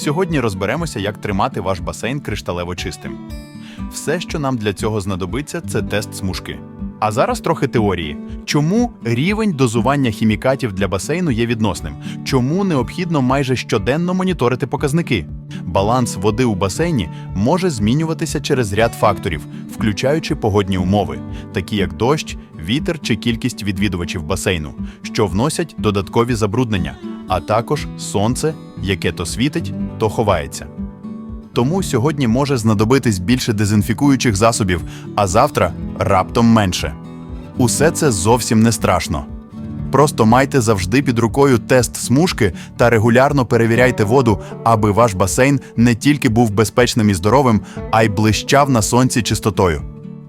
Сьогодні розберемося, як тримати ваш басейн кришталево чистим. Все, що нам для цього знадобиться, це тест смужки. А зараз трохи теорії. Чому рівень дозування хімікатів для басейну є відносним? Чому необхідно майже щоденно моніторити показники? Баланс води у басейні може змінюватися через ряд факторів, включаючи погодні умови, такі як дощ, вітер чи кількість відвідувачів басейну, що вносять додаткові забруднення, а також сонце, яке то світить, то ховається. Тому сьогодні може знадобитись більше дезінфікуючих засобів, а завтра раптом менше. Усе це зовсім не страшно. Просто майте завжди під рукою тест смужки та регулярно перевіряйте воду, аби ваш басейн не тільки був безпечним і здоровим, а й блищав на сонці чистотою.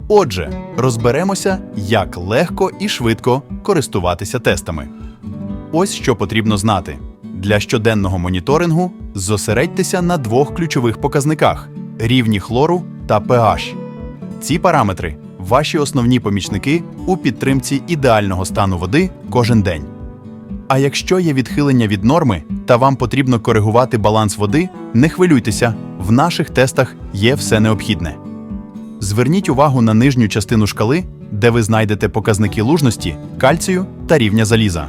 Отже, розберемося, як легко і швидко користуватися тестами. Ось що потрібно знати. Для щоденного моніторингу зосередьтеся на двох ключових показниках рівні хлору та pH. Ці параметри ваші основні помічники у підтримці ідеального стану води кожен день. А якщо є відхилення від норми та вам потрібно коригувати баланс води, не хвилюйтеся, в наших тестах є все необхідне. Зверніть увагу на нижню частину шкали, де ви знайдете показники лужності, кальцію та рівня заліза.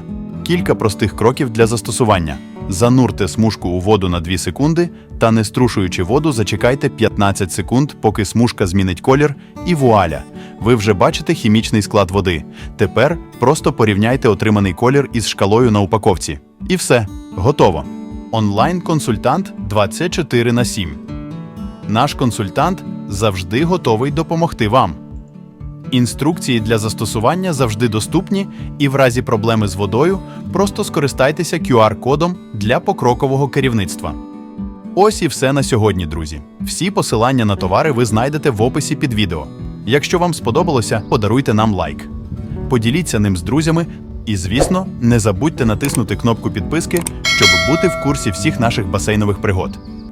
Кілька простих кроків для застосування. Занурте смужку у воду на 2 секунди та, не струшуючи воду, зачекайте 15 секунд, поки смужка змінить колір, і вуаля! Ви вже бачите хімічний склад води. Тепер просто порівняйте отриманий колір із шкалою на упаковці. І все, готово. Онлайн-консультант 24 на 7. Наш консультант завжди готовий допомогти вам. Інструкції для застосування завжди доступні, і в разі проблеми з водою просто скористайтеся QR-кодом для покрокового керівництва. Ось і все на сьогодні, друзі. Всі посилання на товари ви знайдете в описі під відео. Якщо вам сподобалося, подаруйте нам лайк. Поділіться ним з друзями і, звісно, не забудьте натиснути кнопку підписки, щоб бути в курсі всіх наших басейнових пригод.